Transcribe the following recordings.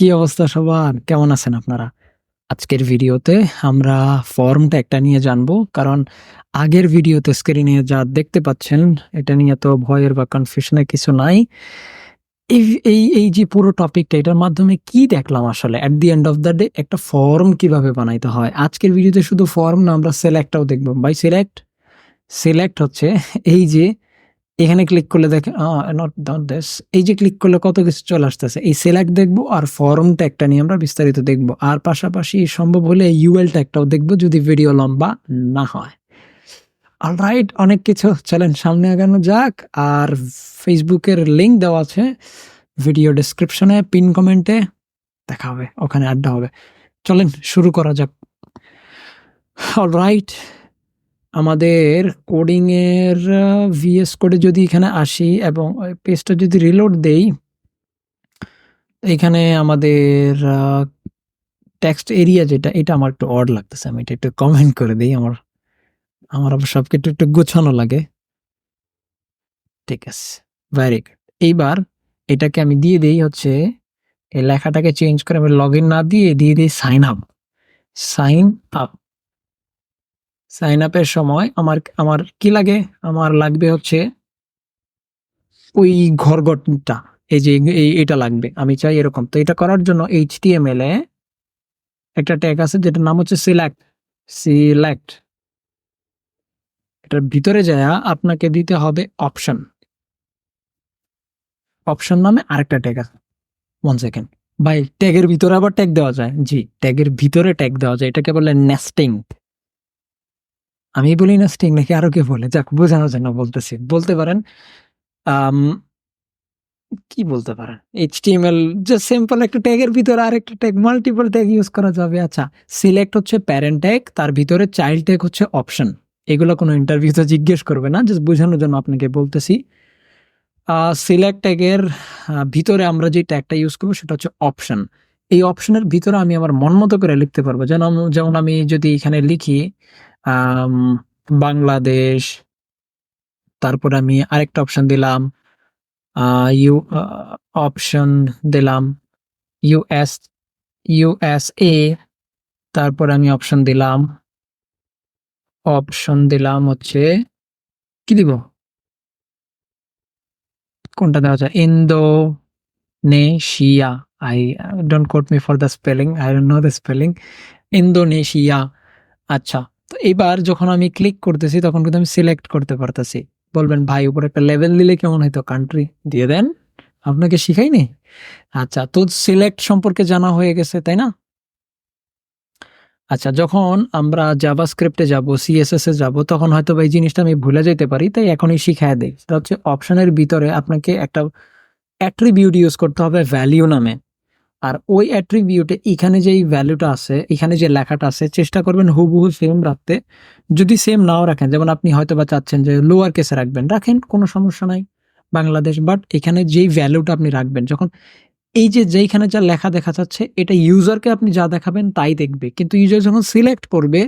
কি অবস্থা সবার? কেমন আছেন আপনারা? আজকের ভিডিওতে আমরা ফর্মটা একটা নিয়ে জানব, কারণ আগের ভিডিওতে স্ক্রিনে যা দেখতে পাচ্ছেন, এটা নিয়ে তো ভয়ের বা কনফিউশনের কিছু নাই। এই এই এই যে পুরো টপিকটা এটার মাধ্যমে কি দেখলাম আসলে? At the end of the day একটা ফর্ম কীভাবে বানাইতে হয়? আজকের ভিডিওতে শুধু ফর্ম না, আমরা সিলেক্টটাও দেখব। বাই সিলেক্ট সিলেক্ট হচ্ছে এই যে এখানে ক্লিক করলে দেখেন নট নট দিস এই যে ক্লিক করলে কত কিছু চলে আসতেছে। এই সিলেক্ট দেখব আর ফর্ম ট্যাগটা নিয়ে আমরা বিস্তারিত দেখব। আর পাশাপাশি সম্ভব হলে ইউএল ট্যাগটাও দেখব যদি ভিডিও লম্বা না হয়। অলরাইট অনেক কিছু চলেন সামনে আগানো যাক। আর ফেসবুকের লিঙ্ক দেওয়া আছে ভিডিও ডেসক্রিপশনে পিন কমেন্টে দেখা হবে, ওখানে আড্ডা হবে। চলেন, শুরু করা যাক। অলরাইট আমাদের কোডিংয়ের ভিএস কোডে যদি এখানে আসি এবং পেজটা যদি রিলোড দেই, এখানে আমাদের টেক্সট এরিয়া যেটা, এটা আমার একটু অড লাগতেছে। আমি এটা একটু কমেন্ট করে দিই, আমার আমার আবার সব কিছু একটু গোছানো লাগে। ঠিক আছে ভেরি গুড এইবার এটাকে আমি দিয়ে দিই হচ্ছে, এই লেখাটাকে চেঞ্জ করে আমি লগ ইন না দিয়ে দিয়ে দিই sign up sign up sign আপের সময় আমার আমার কি লাগে? আমার লাগবে হচ্ছে ওই ঘরগটটা। এই যে, এই, এটা লাগবে, আমি চাই এরকম। তো এটা করার জন্য এইচ টি এম এল এ একটা ট্যাগ আছে যেটার নাম হচ্ছে সিলেক্ট সিলেক্ট এটার ভিতরে যায়, আপনাকে দিতে হবে অপশন অপশন নামে আরেকটা ট্যাগ আছে। ওয়ান সেকেন্ড ভাই ট্যাগের ভিতরে আবার ট্যাগ দেওয়া যায়। জি ট্যাগের ভিতরে ট্যাগ দেওয়া যায়। এটাকে বলে নেস্টিং আমি বলি না স্টিং নাকি আরও কে বলে, যাক বোঝানোর জন্য বলতেছি। বলতে পারেন কি বলতে পারেন? এইচটিএমএল যে সিম্পল একটা ট্যাগের ভিতরে আরেকটা ট্যাগ মাল্টিপল ট্যাগ ইউজ করা যাবে। আচ্ছা সিলেক্ট হচ্ছে প্যারেন্ট ট্যাগ তার ভিতরে চাইল্ড ট্যাগ হচ্ছে অপশন এগুলো কোনো ইন্টারভিউতে জিজ্ঞেস করবে না জাস্ট বোঝানোর জন্য আপনাকে বলতেছি। সিলেক্ট ট্যাগের ভিতরে আমরা যে ট্যাগটা ইউজ করব, সেটা হচ্ছে অপশন এই অপশনের ভিতরে আমি আমার মন মতো করে লিখতে পারব। যেন, যেমন আমি যদি এখানে লিখি বাংলাদেশ, তারপর আমি আরেকটা অপশন দিলাম ইউ অপশন দিলাম ইউএস ইউএসএ তারপর আমি অপশন দিলাম অপশন দিলাম হচ্ছে, কি দিব? কোনটা দেওয়া যায়? Indonesia I don't quote me for the spelling I don't know the spelling Indonesia আচ্ছা। তো এবার যখন আমি ক্লিক করতেছি, তখন কিন্তু আমি সিলেক্ট করতে পারতেছি। বলবেন, ভাই, উপরে একটা লেভেল দিলে কেমন হয়তো কান্ট্রি দিয়ে দেন। আপনাকে শিখাইনি? আচ্ছা তো সিলেক্ট সম্পর্কে জানা হয়ে গেছে, তাই না? আচ্ছা যখন আমরা জাভা স্ক্রিপ্টে যাব সিএসএস এ যাব, তখন হয়তো এই জিনিসটা আমি ভুলে যেতে পারি, তাই এখনই শিখায় দেই। সেটা হচ্ছে অপশনের ভিতরে আপনাকে একটা অ্যাট্রিবিউট ইউজ করতে হবে ভ্যালিউ নামে। আর ওই অ্যাট্রিবিউটে এখানে যেই ভ্যালুটা আছে, এখানে যে লেখাটা আছে, চেষ্টা করবেন হুবহু সেম রাখতে। যদি সেম নাও রাখেন, যেমন আপনি হয়তো বা চাচ্ছেন যে লোয়ার কেসে রাখবেন, রাখেন, কোনো সমস্যা নাই, বাংলাদেশ। বাট এখানে যেই ভ্যালুটা আপনি রাখবেন, যখন এই যে যেইখানে যা লেখা দেখা যাচ্ছে, এটা ইউজারকে আপনি যা দেখাবেন তাই দেখবে। কিন্তু ইউজার যখন সিলেক্ট করবে,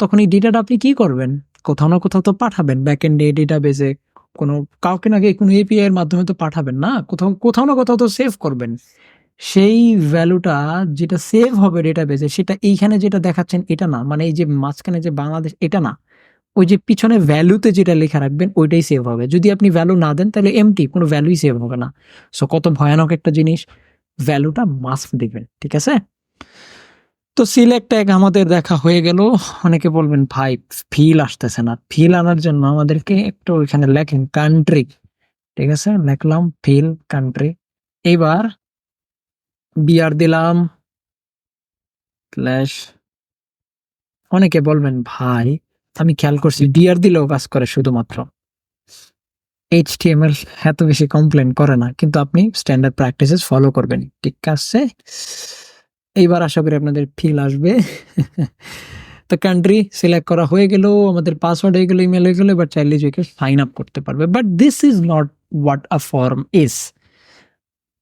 তখন এই ডেটাটা আপনি কি করবেন? কোথাও না কোথাও তো পাঠাবেন ব্যাক এন্ডে ডেটা বেজে কোনো, কাউকে না কোনো এপিআই এর মাধ্যমে তো পাঠাবেন না, কোথাও কোথাও না কোথাও তো সেভ করবেন। সেই ভ্যালুটা যেটা সেভ হবে ডেটাবেজে সেটা এইখানে যেটা দেখাচ্ছেন এটা না। মানে এই যে মাঝখানে যে বাংলাদেশ, এটা না। ওই যে পিছনে ভ্যালুতে যেটা লেখা রাখবেন, ওইটাই সেভ হবে। যদি আপনি ভ্যালু না দেন, তাহলে এমটি কোনো ভ্যালুই সেভ হবে না। সো কত ভয়ানক একটা জিনিস। ভ্যালুটা মাস্ক দিবেন ঠিক আছে? তো সিলেক্ট ট্যাগ আমাদের দেখা হয়ে গেল। অনেকে বলবেন, ভাই ফিল আসতেছে না। ফিল আনার জন্য আমাদেরকে একটু ওইখানে লেখেন কান্ট্রি ঠিক আছে? লেখলাম ফিল কান্ট্রি এইবার বিয়ার দিলাম। স্ল্যাশ। অনেকে বলবেন, ভাই, আমি খেয়াল করছি বিয়ার দিলেও কাজ করে শুধুমাত্র। এইচ টি এম এইচটিএমএল এত বেশি কমপ্লেন করে না, কিন্তু আপনি স্ট্যান্ডার্ড প্র্যাকটিসেস ফলো করবেন। ঠিক আছে? এইবার আশা করি আপনাদের ফিল আসবে। তো কান্ট্রি সিলেক্ট করা হয়ে গেল, আমাদের পাসওয়ার্ড হয়ে গেলো ইমেল হয়ে গেলো, এবার চাইলে যে সাইন আপ করতে পারবে। But this is not what a form is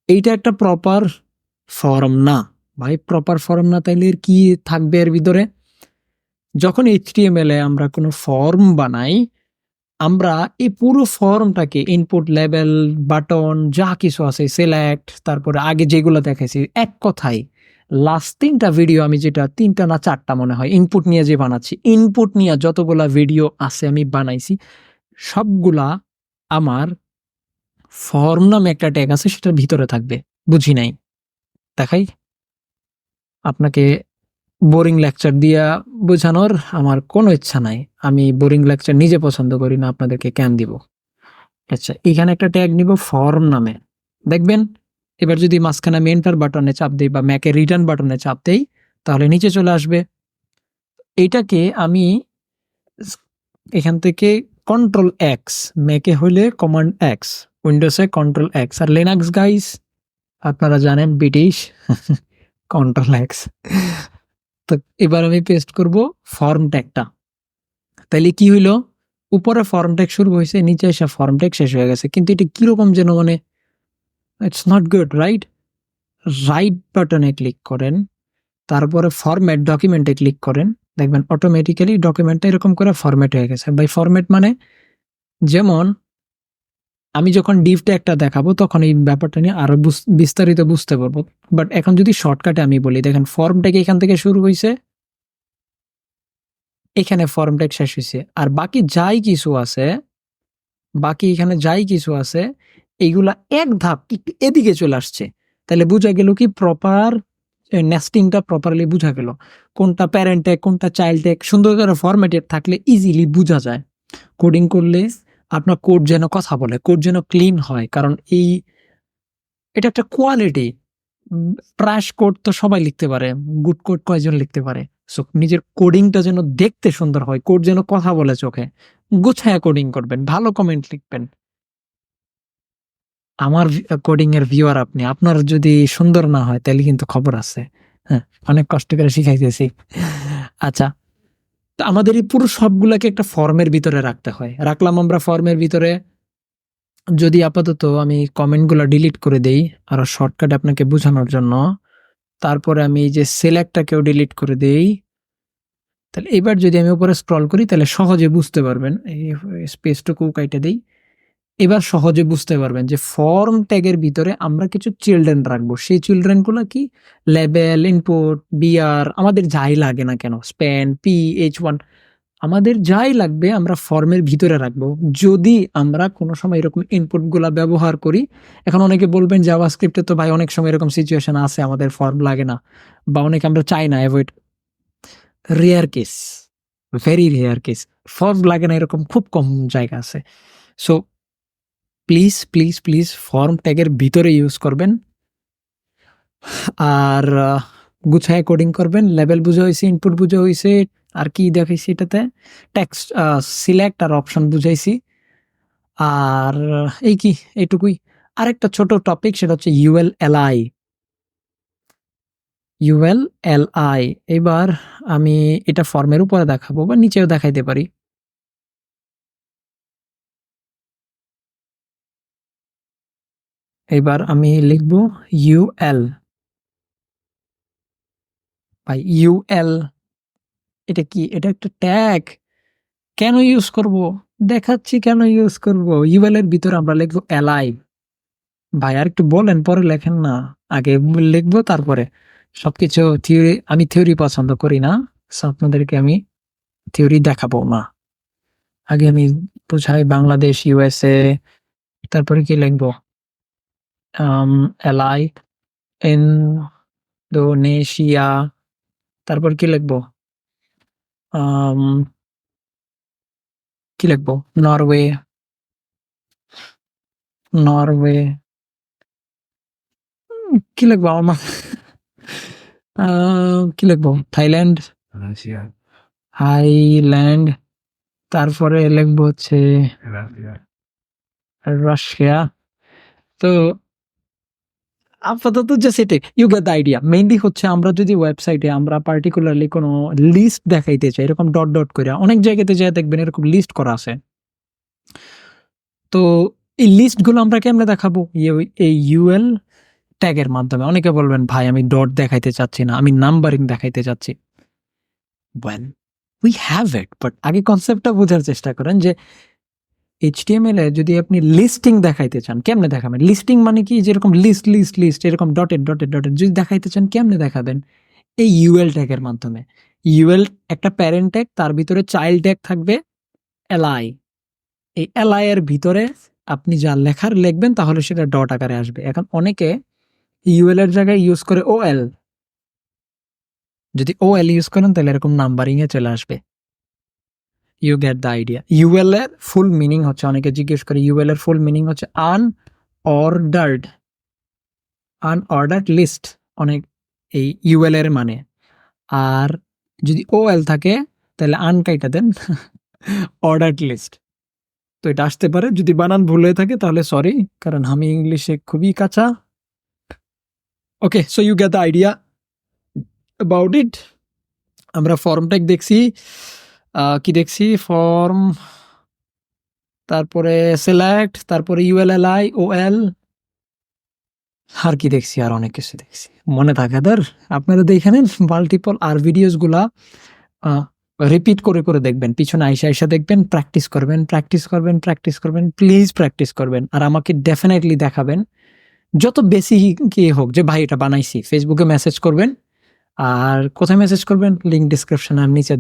এইটা একটা প্রপার ফর্ম না। ভাই প্রপার ফর্ম না তাইলে এর কি থাকবে এর ভিতরে? যখন এইচটিএমএল এ আমরা কোনো ফর্ম বানাই, আমরা এই পুরো ফর্মটাকে ইনপুট লেভেল বাটন যা কিছু আছে সিলেক্ট তারপরে আগে যেগুলো দেখাইছি, এক কথায় লাস্ট তিনটা ভিডিও আমি যেটা, তিনটা না চারটা মনে হয় ইনপুট নিয়ে যে বানাচ্ছি ইনপুট নিয়ে যতগুলা ভিডিও আছে আমি বানাইছি, সবগুলা আমার ফর্ম নামে একটা ট্যাগ আছে, সেটার ভিতরে থাকবে। বুঝি নাই? দেখাই। আপনাকে বোরিং লেকচার দিয়া বোঝানোর আমার কোনো ইচ্ছা নাই। আমি বোরিং লেকচার নিজে পছন্দ করি না, আপনাদেরকে কেন দিব? আচ্ছা এখানে একটা ট্যাগ নিব ফর্ম নামে। দেখবেন, এবার যদি মাঝখানে আমি এন্টার বাটনে চাপ দিই বা ম্যাকে রিটার্ন বাটনে চাপ দেই, তাহলে নিচে চলে আসবে। এটাকে আমি এখান থেকে কন্ট্রোল এক্স ম্যাকে হইলে কমান্ড এক্স উইন্ডোসে কন্ট্রোল এক্স আর লিনাক্স গাইস আপনারা জানেন ব্রিটিশ কন্ট্রোল এক্স তো এবার আমি পেস্ট করব ফর্ম ট্যাগটা তাইলে কি হইল? উপরে ফর্ম ট্যাগ শুরু হয়েছে নিচে এসে ফর্ম ট্যাগ শেষ হয়ে গেছে। কিন্তু এটা কীরকম যেন মানে it's not good right right বাটনে ক্লিক করেন, তারপরে ফরম্যাট ডকুমেন্টে ক্লিক করেন, দেখবেন অটোমেটিক্যালি ডকুমেন্টটা এরকম করে ফরম্যাট হয়ে গেছে। বাই ফরম্যাট মানে যেমন আমি যখন ডিফটা একটা দেখাবো, তখন এই ব্যাপারটা নিয়ে আরও বুঝ- বিস্তারিত বুঝতে পারব। বাট এখন যদি শর্টকাটে আমি বলি, দেখেন ফর্মটাকে এখান থেকে শুরু হয়েছে এখানে ফর্মটা শেষ হয়েছে আর বাকি যাই কিছু আছে, বাকি এখানে যাই কিছু আছে, এইগুলা এক ধাপ এদিকে চলে আসছে। তাহলে বোঝা গেল কি প্রপার নেস্টিংটা প্রপারলি বোঝা গেল। কোনটা প্যারেন্ট ট্যাগ কোনটা চাইল্ড ট্যাগ সুন্দর করে ফরম্যাটেড থাকলে ইজিলি বোঝা যায়। কোডিং করলে আপনার কোড যেন কথা বলে কোড যেন ক্লিন হয়, কারণ এই, এটা একটা কোয়ালিটি। ট্রাশ কোড তো সবাই লিখতে পারে, গুড কোড কয়জন লিখতে পারে? সো নিজের কোডিংটা যেন দেখতে সুন্দর হয় কোড যেন কথা বলে চোখে, গুছায়া কোডিং করবেন, ভালো কমেন্ট লিখবেন। আমার কোডিং এর ভিউয়ার আপনি, আপনার যদি সুন্দর না হয়, তাহলে কিন্তু খবর আছে। হ্যাঁ অনেক কষ্ট করে শিখাইতেছি। আচ্ছা তো আমাদের এই পুরো সবগুলোকে একটা ফর্মের ভিতরে রাখতে হয়। রাখলাম আমরা ফর্মের ভিতরে। যদি আপাতত আমি কমেন্টগুলো ডিলিট করে দেই আরও শর্টকাট আপনাকে বোঝানোর জন্য, তারপরে আমি এই যে সিলেক্টটাকেও ডিলিট করে দেই। তাহলে এবার যদি আমি উপরে স্ক্রল করি, তাহলে সহজে বুঝতে পারবেন, এই স্পেসটুকু কাইটে দিই। এবার সহজে বুঝতে পারবেন যে ফর্ম ট্যাগের ভিতরে আমরা কিছু চিলড্রেন রাখব। সেই চিলড্রেনগুলো কি? লেবেল ইনপুট বিআর আমাদের যাই লাগে না কেন? স্প্যান পি এইচ ওয়ান আমাদের যাই লাগবে আমরা ফর্মের ভিতরে রাখব। যদি আমরা কোনো সময় এরকম ইনপুটগুলা ব্যবহার করি, এখন অনেকে বলবেন জাভা স্ক্রিপ্টে তো ভাই অনেক সময় এরকম সিচুয়েশন আছে, আমাদের ফর্ম লাগে না, বা অনেকে আমরা চাই না avoid rare case very rare case form লাগে না এরকম খুব কম জায়গা আছে। So please please please form ট্যাগের ভিতরে ইউজ করবেন। আর গুছায় কোডিং করবেন। লেভেল বুঝে হয়েছে ইনপুট বুঝে হয়েছে। আর কি দেখাইছি এটাতে? টেক্সট সিলেক্ট আর অপশন বুঝাইছি। আর, এই কি? এইটুকুই আরেকটা ছোট টপিক সেটা হচ্ছে UL L LI UL LI এবার আমি এটা ফর্মের উপরে দেখাবো বা নিচেও দেখাইতে পারি। এবার আমি লিখব ইউএল ভাই ইউএল এটা কি? এটা একটা ট্যাগ কেন ইউজ করব? দেখাচ্ছি কেন ইউজ করব। ইউএল এর ভিতরে আমরা লিখব এলআই ভাই, আর একটু বলেন, পরে লেখেন না। আগে লিখব, তারপরে। সবকিছু থিওরি আমি থিওরি পছন্দ করি না আপনাদেরকে আমি থিওরি দেখাবো না। আগে আমি বুঝাই বাংলাদেশ ইউএসএ তারপরে কি লিখব? Um, এলআই ইন্দোনেশিয়া তারপর কি লিখব um, কি লিখব নরওয়ে নরওয়ে উম, কি লিখব আমার আহ, কি লিখব থাইল্যান্ড হাইল্যান্ড তারপরে লিখব হচ্ছে. রাশিয়া তো আপাতত জাস্ট এটাই। You get the idea mainly হচ্ছে আমরা যদি ওয়েবসাইটে আমরা পার্টিকুলারলি কোনো লিস্ট দেখাইতে চাই, এরকম ডট ডট করে, অনেক জায়গাতে যা দেখবেন এরকম লিস্ট করা আছে। তো এই লিস্টগুলো আমরা কেমনে দেখাবো? এই ইউএল ট্যাগের মাধ্যমে। অনেকে বলবেন, ভাই, আমি ডট দেখাইতে চাচ্ছি না, আমি নাম্বারিং দেখাইতে চাচ্ছি। Well we have it but আগে কনসেপ্টটা বোঝার চেষ্টা করেন যে এইচটিএমএল এ যদি আপনি লিস্টিং দেখাইতে চান, কেমনে দেখাবেন? লিস্টিং মানে কি? যেরকম লিস্ট লিস্ট লিস্ট এরকম ডটেড ডটেড ডটেড যদি দেখাইতে চান, কেমনে দেখাবেন? এই ইউএল ট্যাগের মাধ্যমে। ইউএল একটা প্যারেন্ট ট্যাগ তার ভিতরে চাইল্ড ট্যাগ থাকবে এলআই এই এলআই এর ভিতরে আপনি যা লেখার লিখবেন, তাহলে সেটা ডট আকারে আসবে। এখন অনেকে ইউএল এর জায়গায় ইউজ করে ও এল যদি ও এল ইউজ করেন, তাহলে এরকম নাম্বারিং এ চলে আসবে। You get the idea UL এর ফুল মিনিং হচ্ছে অনেকে জিজ্ঞেস করে ইউএল এর ফুল মিনিং হচ্ছে আন অর্ডার্ড আনঅর্ডার্ড লিস্ট অনেক এই ইউএল এর মানে। আর যদি ও এল থাকে তাহলে আন কাইটা দেন অর্ডার্ড লিস্ট তো এটা আসতে পারে যদি বানান ভুল হয়ে থাকে তাহলে সরি কারণ আমি ইংলিশে খুবই কাঁচা। Okay so you get the idea about it আমরা ফর্ম ট্যাগ দেখছি। আহ, কি দেখছি? ফর্ম তারপরে সিলেক্ট তারপরে ইউএলএলআই ও এল আর কি দেখছি? আর অনেক কিছু দেখছি। মনে থাকে দের আপনারা দেখে নেন মাল্টিপল আর ভিডিওসগুলা রিপিট করে করে দেখবেন। পিছনে আইসা আইসা দেখবেন প্র্যাকটিস করবেন প্র্যাকটিস করবেন প্র্যাকটিস করবেন প্লিজ প্র্যাকটিস করবেন। আর আমাকে ডেফিনেটলি দেখাবেন। যত বেশি কি হোক, যে, ভাই, এটা বানাইছি। ফেসবুকে মেসেজ করবেন। আর কোথায় মেসেজ করবেন? লিঙ্ক ডিসক্রিপশন আর নিচে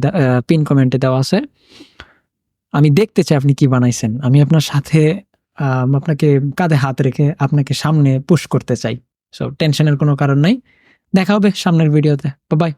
পিন কমেন্টে দেওয়া আছে। আমি দেখতে চাই আপনি কি বানাইছেন। আমি আপনার সাথে আপনাকে কাঁধে হাত রেখে আপনাকে সামনে পুশ করতে চাই। সো টেনশনের কোনো কারণ নাই। দেখা হবে সামনের ভিডিওতে বাই